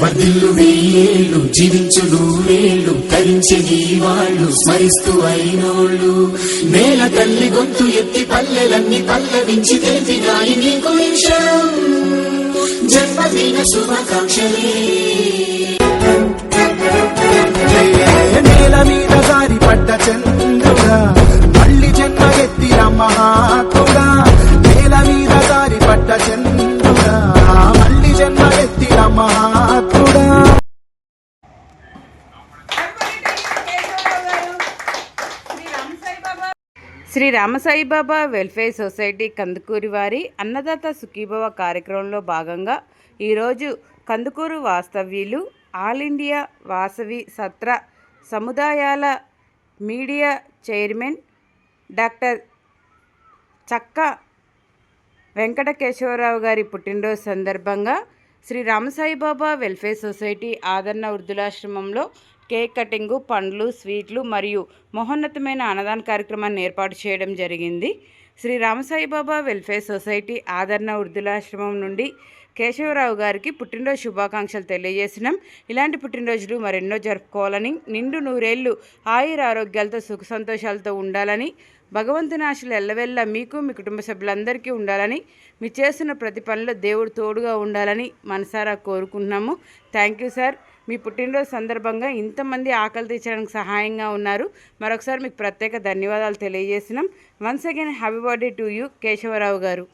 వర్ధిల్లు వెయ్యేళ్ళు జీవించు నూరేళ్ళు తరించే నీ వాళ్ళు స్మరిస్తూ అయినోళ్ళు. నేల తల్లి గొంతు ఎత్తి పల్లెలన్నీ పల్లవించి తెలిపినాయి నీకు నిమిషం జన్మదిన శుభాకాంక్షలే. నేల మీద దారి పడ్డ చంద్రుడా మళ్ళీ జన్మ శ్రీ రామసాయిబాబా వెల్ఫేర్ సొసైటీ కందుకూరి వారి అన్నదాత సుఖీభవ కార్యక్రమంలో భాగంగా ఈరోజు కందుకూరు వాస్తవ్యులు ఆల్ ఇండియా వాసవి సత్ర సముదాయాల మీడియా చైర్మన్ డాక్టర్ చక్క వెంకటకేశవరావు గారి పుట్టినరోజు సందర్భంగా శ్రీ రామసాయిబాబా వెల్ఫేర్ సొసైటీ ఆదరణ వృద్ధులాశ్రమంలో కేక్ కటింగు పండ్లు స్వీట్లు మరియు మహోన్నతమైన అన్నదాన కార్యక్రమాన్ని ఏర్పాటు చేయడం జరిగింది. శ్రీ రామసాయిబాబా వెల్ఫేర్ సొసైటీ ఆదరణ వృద్ధులాశ్రమం నుండి కేశవరావు గారికి పుట్టినరోజు శుభాకాంక్షలు తెలియజేసినాం ఇలాంటి పుట్టినరోజులు మరెన్నో జరుపుకోవాలని నిండు నూరేళ్ళు ఆయుర ఆరోగ్యాలతో సుఖ సంతోషాలతో ఉండాలని భగవంతుని ఆశలు ఎల్లవెల్ల మీకు మీ కుటుంబ సభ్యులందరికీ ఉండాలని మీరు చేస్తున్న ప్రతి పనిలో దేవుడు తోడుగా ఉండాలని మనసారా కోరుకుంటున్నాము. Thank you sir. మీ పుట్టినరోజు సందర్భంగా ఇంతమంది ఆకలి తీర్చడానికి సహాయంగా ఉన్నారు. మరొకసారి మీకు ప్రత్యేక ధన్యవాదాలు తెలియజేసినాం once again happy birthday to you Keshava Rao garu.